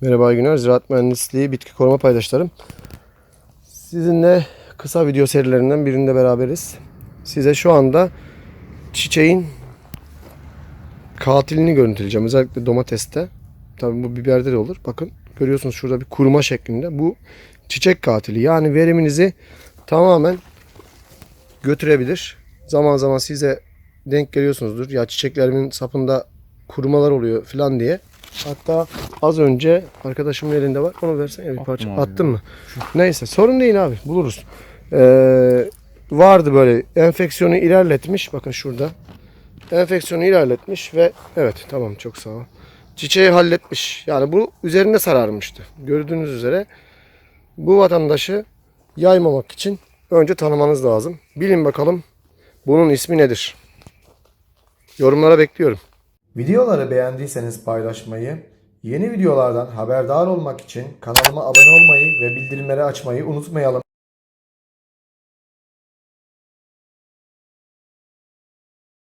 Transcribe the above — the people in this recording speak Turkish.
Merhaba iyi günler. Ziraat Mühendisliği Bitki Koruma Paydaşlarım. Sizinle kısa video serilerinden birinde beraberiz. Size şu anda çiçeğin katilini görüntüleyeceğim. Özellikle domateste. Tabii bu biberde de olur. Bakın görüyorsunuz şurada bir kuruma şeklinde. Bu çiçek katili. Yani veriminizi tamamen götürebilir. Zaman zaman size denk geliyorsunuzdur. Ya çiçeklerimin sapında kurumalar oluyor falan diye. Hatta az önce arkadaşımın elinde var. Onu versene bir parça. abi. Attın mı? Neyse sorun değil abi. Buluruz. Ee, vardı böyle enfeksiyonu ilerletmiş. Bakın şurada. Enfeksiyonu ilerletmiş ve evet tamam çok sağ ol. Çiçeği halletmiş. Yani bu üzerinde sararmıştı. Gördüğünüz üzere bu vatandaşı yaymamak için önce tanımanız lazım. Bilin bakalım bunun ismi nedir? Yorumlara bekliyorum. Videoları beğendiyseniz paylaşmayı, yeni videolardan haberdar olmak için kanalıma abone olmayı ve bildirimleri açmayı unutmayalım.